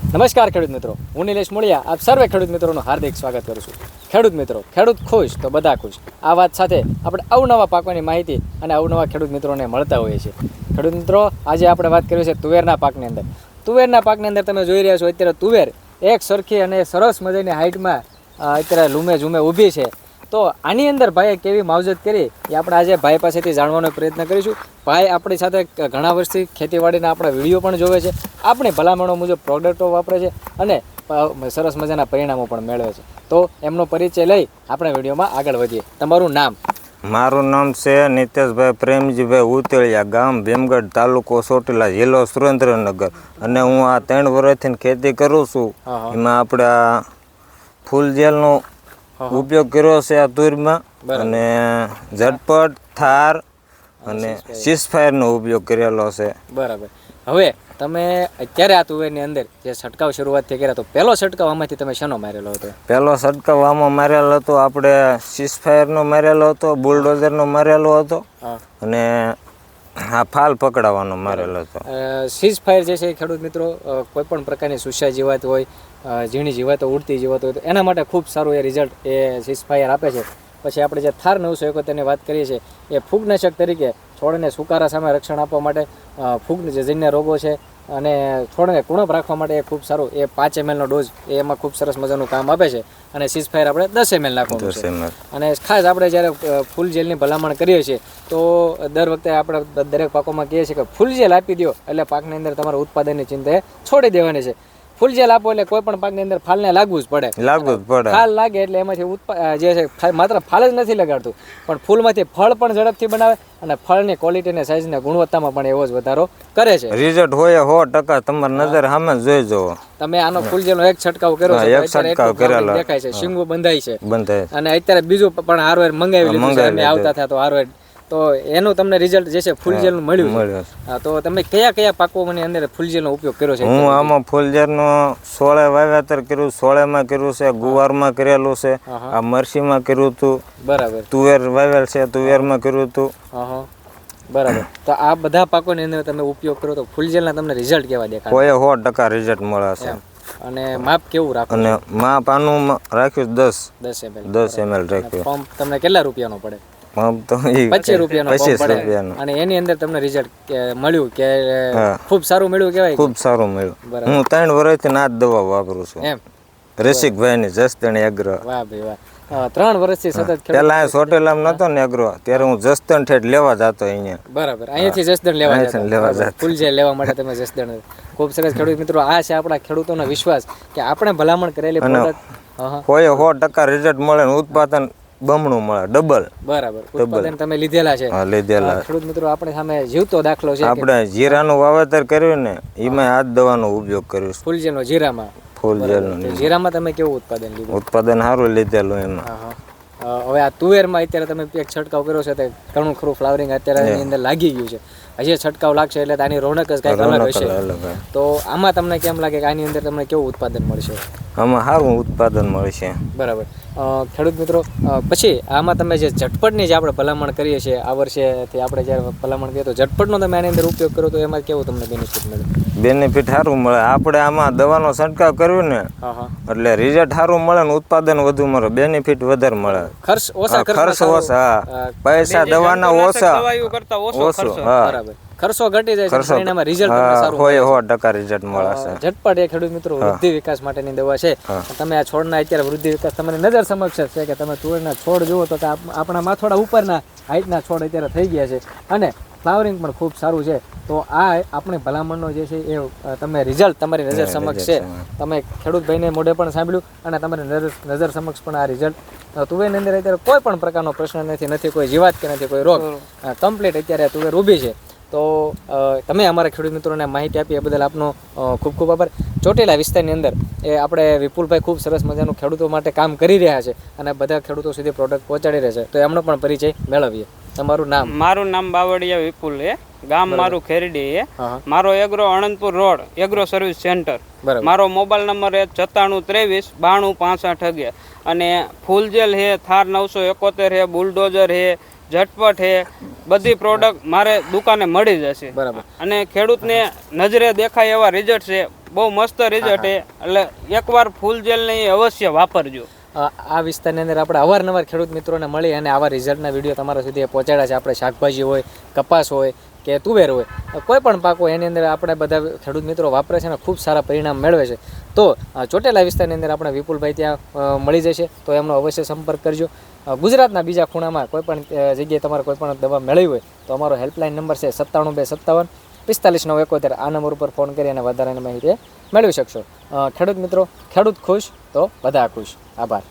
નમસ્કાર ખેડૂત મિત્રો, હું નિલેશ મોળિયા આપ સર્વે ખેડૂત મિત્રોનું હાર્દિક સ્વાગત કરું છું. ખેડૂત મિત્રો, ખેડૂત ખુશ તો બધા ખુશ. આ વાત સાથે આપણે અવનવા પાકોની માહિતી અને અવનવા ખેડૂત મિત્રોને મળતા હોઈએ છીએ. ખેડૂત મિત્રો, આજે આપણે વાત કરીએ છીએ તુવેરના પાકની અંદર. તુવેરના પાકની અંદર તમે જોઈ રહ્યા છો, અત્યારે તુવેર એક સરખી અને સરસ મજાની હાઇટમાં અત્યારે લૂમે ઝૂમે ઊભી છે. તો આની અંદર ભાઈએ કેવી માવજત કરી એ આપણે આજે ભાઈ પાસેથી જાણવાનો પ્રયત્ન કરીશું. ભાઈ આપણી સાથે ઘણા વર્ષથી ખેતીવાડીના આપણા વીડિયો પણ જોવે છે. આપણી ભલામણો મુજબ પ્રોડક્ટો વાપરે છે અને સરસ મજાના પરિણામો પણ મેળવે છે. તો એમનો પરિચય લઈ આપણે વિડીયોમાં આગળ વધીએ. તમારું નામ? મારું નામ છે નિતેશભાઈ પ્રેમજીભાઈ ઉતેળિયા ગામ ભીમગઢ તાલુકો ચોટીલા જિલ્લો સુરેન્દ્રનગર. અને હું આ ત્રણ વર્ષથી ખેતી કરું છું. એમાં આપણે ફૂલ જેલનો ઉપયોગ કર્યો છે આ તુરમાં અને ઝટપટ થાર અને સીસફાયરનો ઉપયોગ કરેલો છે. બરાબર. હવે તમે અત્યારે આ તુવેરની અંદર જે છંટકાવ શરૂઆતથી કર્યા તો પહેલો છંટકાવ આમાંથી તમે શેનો મારેલો હતો? પહેલો છંટકાવ આમાં મારેલો હતો આપણે સીસફાયરનો મારેલો હતો બુલડોઝરનો મારેલો હતો અને આ ફાલ પકડાવવાનો મારેલો હતો. સીઝ ફાયર જે છે એ ખેડૂત મિત્રો કોઈ પણ પ્રકારની સુસ્યા જીવાત હોય ઝીણી જીવાતો ઉડતી જીવાત હોય તો એના માટે ખૂબ સારું એ રિઝલ્ટ એ સીઝ ફાયર આપે છે. પછી આપણે જે થાર નવસો એકોતેરની વાત કરીએ છીએ એ ફૂગનાશક તરીકે છોડને સુકારા સામે રક્ષણ આપવા માટે ફૂગ જે જન્ય રોગો છે અને છોડને કુણપ રાખવા માટે એ ખૂબ સારું એ પાંચ એમએલનો ડોઝ એ એમાં ખૂબ સરસ મજાનું કામ આપે છે. અને સીઝ ફાયર આપણે દસ એમએલ નાખવાનું છે. અને ખાસ આપણે જ્યારે ફૂલ જેલની ભલામણ કરીએ છીએ તો દર વખતે આપણે દરેક પાકોમાં કહીએ છીએ કે ફૂલ જેલ આપી દો એટલે પાકની અંદર તમારા ઉત્પાદનની ચિંતા છોડી દેવાની છે. ફૂલ જેલ આપો એટલે કોઈ પણ પાકની અંદર ફાલને લાગવું જ પડે. લાગવું જ પડે. ફાલ લાગે એટલે એમાંથી જે છે માત્ર ફાલ જ નથી લગાડતું પણ ફૂલમાંથી ફળ પણ ઝડપથી બનાવે અને ફળની ક્વોલિટી અને સાઇઝ ને ગુણવત્તામાં પણ એવો જ વધારો કરે છે. રિઝલ્ટ હોય સો ટકા તમારી નજર સામે જોઈ જુઓ. તમે આનો ફૂલ જેલનો એક છંટકાવ કર્યો છે એક છંટકાવ કરેલો. દેખાય છે શીંગો બંધાય છે. બંધાય. અને અત્યારે બીજું પણ હાર્ડવેર મંગાવી લીધું છે અમે આવતા થયા તો હાર્ડવેર તો એનું તમને રિઝલ્ટ જે છે ફૂલ જેલનું મળ્યું મળ્યું હા, તો તમે કયા કયા પાકોની અંદર ફૂલ જેલનો ઉપયોગ કર્યો છે? હું આમાં ફૂલઝારનો સોળે વાવેતર કર્યું સોળેમાં કર્યું છે ગુવારમાં કરેલું છે આ મરસીમાં કર્યું હતું બરાબર. તુવેર વાવેલ છે તુવેરમાં કર્યું હતું. હા હા. બરાબર. તો આ બધા પાકોની અંદર તમે ઉપયોગ કરો તો ફૂલ જેલના તમને રિઝલ્ટ કેવા દેખાય? કોઈ સો ટકા રિઝલ્ટ મળે છે. અને માપ કેવું રાખો અને માપ આનું રાખ્યું દસ. દસ એમએલ દસ એમએલ રાખ્યું. પંપ તમને કેટલા રૂપિયાનો પડે? માપ તો પચીસ રૂપિયાનો પચીસ પડે. અને એની અંદર તમને રિઝલ્ટ મળ્યું કે ખૂબ સારું મળ્યું કેવાય ખૂબ સારું મળ્યું. હું ત્રણ વર્ષથી ના જ દવા વાપરું છું. એમ. રસિકભાઈની જસદણી અગ્ર. વાહ ભાઈ વાહ. ત્રણ વર્ષથી સતત પેલા આ ચોટેલામાં નતો ને અગ્રો. ત્યારે હું જસદણ ઠેઠ લેવા જતો અહીંયા. બરાબર. અહીંયાથી જસદણ લેવા જતો. લેવા જતો. ફૂલ જે લેવા માટે તમે જસદણ. ખૂબ સરસ ખેડૂત મિત્રો આ છે આપણા ખેડૂતોનો વિશ્વાસ કે આપણે ભલામણ કરેલી પ્રોડક્ટ હા હા કોઈ સો ટકા રિઝલ્ટ મળે ને ઉત્પાદન બમણું મળે ડબલ બરાબર. ઉત્પાદન તમે લીધેલા છે. હા લીધેલા. ખેડૂત મિત્રો આપણે સામે જીવતો દાખલો છે આપણે જીરાનું વાવેતર કર્યું ને એમાં આ દવાનો ઉપયોગ કર્યો છે. ફૂલ જેલનો જીરામાં ફૂલ જેલનું જીરામાં તમે કેવું ઉત્પાદન લીધું? ઉત્પાદન સારું લીધેલું એમાં હવે આ તુવેરમાં અત્યારે તમે એક છંટકાવ કર્યો છે તે ઘણું ખરું ફ્લાવરિંગ અત્યારે એની અંદર લાગી ગયું છે. હજી છંટકાવ લાગશે એટલે આની રોનક જ કંઈક અલગ હશે. તો આમાં તમને કેમ લાગે કે આની અંદર તમને કેવું ઉત્પાદન મળશે? આમાં સારું ઉત્પાદન મળશે. બરાબર. ખેડૂત મિત્રો પછી આમાં તમે જે ઝટપટની જે આપણે ભલામણ કરીએ છીએ આ વર્ષેથી આપણે જ્યારે ભલામણ કરીએ તો ઝટપટનો તમે આની અંદર ઉપયોગ કરો તો એમાં કેવું તમને બેનિફિટ મળે? બેનિફિટ સારું મળે. આપણે આમાં દવાનો છંટકાવ કર્યો ને એટલે રિઝલ્ટ સારું મળે ને ઉત્પાદન વધુ મળે. બેનિફિટ વધારે મળે. ખર્ચ ઓછા હા, ખર્ચ ઓછા પૈસા દવાના ઓછા. ઓછો હા. બરાબર. ખર્ચો ઘટી જાય છે પરિણામે રિઝલ્ટ સારું હોય સો ટકા રિઝલ્ટ મળે છે. ઝટપટ એ ખેડૂત મિત્રો વૃદ્ધિ વિકાસ માટેની દવા છે. તમે આ છોડના અત્યારે વૃદ્ધિ વિકાસ તમારી નજર સમક્ષ છે કે તમે તુવેરના છોડ જુઓ તો કે આપણા માથોડા ઉપરના હાઈટના છોડ અત્યારે થઈ ગયા છે. અને ફ્લાવરિંગ પણ ખૂબ સારું છે. તો આ આપણી ભલામણનો જે છે એ તમે રિઝલ્ટ તમારી નજર સમક્ષ છે. તમે ખેડૂત ભાઈને મોઢે પણ સાંભળ્યું અને તમારી નજર નજર સમક્ષ પણ આ રિઝલ્ટ તુવેરની અંદર અત્યારે કોઈ પણ પ્રકારનો પ્રશ્ન નથી નથી કોઈ જીવાત કે નથી કોઈ રોગ. કમ્પ્લીટ અત્યારે તુવેર ઊભી છે. તો તમે અમારા ખેડૂત મિત્રોને માહિતી આપી એ બદલ આપનો ખૂબ ખૂબ આભાર. ચોટીલા વિસ્તારની અંદર એ આપણે વિપુલભાઈ ખૂબ સરસ મજાનું ખેડૂતો માટે કામ કરી રહ્યા છે અને બધા ખેડૂતો સુધી પ્રોડક્ટ પહોંચાડી રહ્યા છે. તો એમનો પણ પરિચય મેળવીએ. તમારું નામ? મારું નામ બાવળિયા વિપુલ છે. ગામ મારું ખેરડી છે. હા હા. મારો agro Anandpur road agro service centre બરાબર. મારો મોબાઈલ નંબર એ સત્તાણું ત્રેવીસ બાણું પાસઠ અગિયાર. અને ફૂલ જેલ છે થાર નવસો એકોતેર હે બુલડોઝર છે ઝટપટ છે બધી પ્રોડક્ટ મારે દુકાને મળી જશે. બરાબર. અને ખેડૂતને નજરે દેખાય એવા રિઝલ્ટ છે. બહુ મસ્ત રિઝલ્ટ છે. એટલે એકવાર ફૂલ જેલને એ અવશ્ય વાપરજો. આ વિસ્તારની અંદર આપણે અવારનવાર ખેડૂત મિત્રોને મળી અને આવા રિઝલ્ટના વીડિયો તમારા સુધી પહોંચાડ્યા છે. આપણે શાકભાજી હોય, કપાસ હોય કે તુવેર હોય કોઈ પણ પાક એની અંદર આપણે બધા ખેડૂત મિત્રો વાપરે છે અને ખૂબ સારા પરિણામ મેળવે છે. તો ચોટેલા વિસ્તારની અંદર આપણે વિપુલભાઈ ત્યાં મળી જશે. તો એમનો અવશ્ય સંપર્ક કરજો. ગુજરાતના બીજા ખૂણામાં કોઈ પણ જગ્યાએ તમારે કોઈ પણ દવા મેળવી હોય, તો અમારો હેલ્પલાઇન નંબર છે સત્તાણું બે સત્તાવન, પિસ્તાલીસ નવ એકોતેર આ નંબર ઉપર ફોન કરી અને વધારાની માહિતી મેળવી શકશો. ખેડૂત મિત્રો, ખેડૂત ખુશ તો બધા ખુશ. આભાર